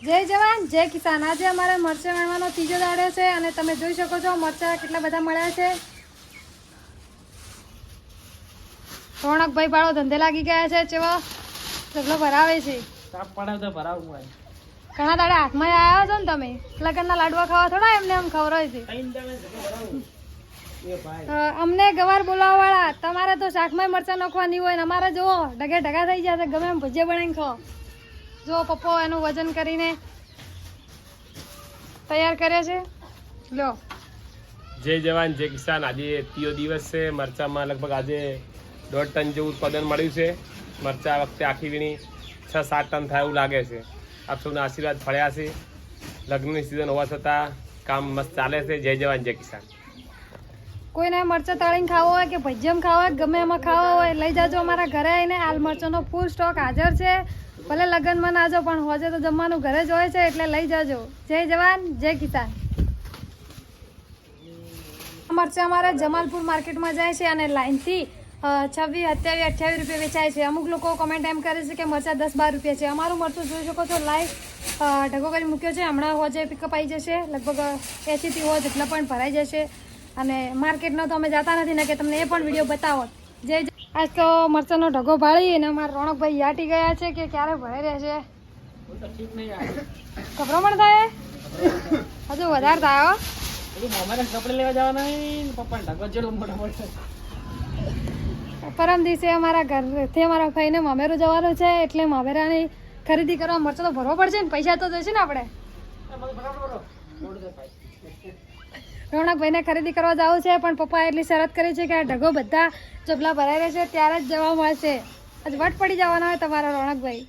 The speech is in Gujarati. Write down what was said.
જય જવાન જય કિસાન. આજે અમારે મરચાં વણવાનો ત્રીજો દાડો છે અને તમે જોઈ શકો છો મરચાં કેટલા બધા મળ્યા છે. રોણકભાઈ બાળો ધંધે લાગી ગયા છે ચેવો ઢગલો ભરાવે છે. ઘણા દાડા હાથમાં આવ્યા છો ને તમે? લગનના લાડવા ખાવા થોડા એમને એમ ખવડાવે છે. અમને ગવાર બોલાવવા વાળા તમારે તો શાકમાં મરચાં નાખવાની હોય ને અમારે જુઓ ઢગે ઢગા થઈ જશે ગમે એમ ભજીયા બનાવીને ખાઓ. જુઓ પપ્પો એનું વજન કરીને તૈયાર કરે છે લો. જય જવાન જય કિસાન. આજે ત્રીજો દિવસ છે. મરચામાં લગભગ આજે દોઢ ટન જેવું ઉત્પાદન મળ્યું છે. મરચા વખતે આખી વીણી છ સાત ટન થાય એવું લાગે છે. આપ સૌના આશીર્વાદ ફળ્યા છે. લગ્નની સિઝન હોવા છતાં કામ મસ્ત ચાલે છે. જય જવાન જય કિસાન. કોઈને મરચાં તળીને ખાવો હોય કે ભજીયામાં ખાવો હોય ગમે એમાં ખાવા હોય લઈ જાજો અમારા ઘરે આવીને. હાલ મરચાંનો ફૂલ સ્ટોક હાજર છે. ભલે લગ્નમાં ના જાઓ, પણ હોજે તો જમવાનું ઘરે જ હોય છે, એટલે લઈ જજો. જય જવાન, જય કિસાન. મરચાં અમારે જમાલપુર માર્કેટમાં જાય છે અને લાઇનથી છવ્વીસ અત્યાવીસ અઠ્યાવીસ રૂપિયા વેચાય છે. અમુક લોકો કોમેન્ટ એમ કરે છે કે મરચાં દસ બાર રૂપિયા છે. અમારું મરચું જોઈ શકો છો લાઈવ ઢગો કરી મૂક્યો છે. હમણાં હોજે પિકઅપ આવી જશે. લગભગ એસીથી હોજ એટલા પણ ભરાઈ જશે. અને માર્કેટનો તો અમે જતા નથી, ને કે તમને એ પણ વીડિયો બતાવો જે આજ તો મરચાંનો ઢગો ભાળી અને અમારા રોણકભાઈ યાટી ગયા છે કે ક્યારે ભરાઈ રહેશે. હું પણ થાય? હજુ વધારે થાય કપડે પરમ દિવસે અમારા ઘરથી અમારા ભાઈને મામેરું જવાનું છે એટલે મામેરાની ખરીદી કરવા મરચો તો ભરવો પડશે ને પૈસા તો જશે ને આપણે? રોણકભાઈને ખરીદી કરવા જવું છે, પણ પપ્પા એટલી શરત કરી છે કે આ ઢગો બધા જબલા ભરાઈ રહેશે, ત્યારે જ જવા મળશે. આજ વટ પડી જવાના હોય તમારા રોણકભાઈ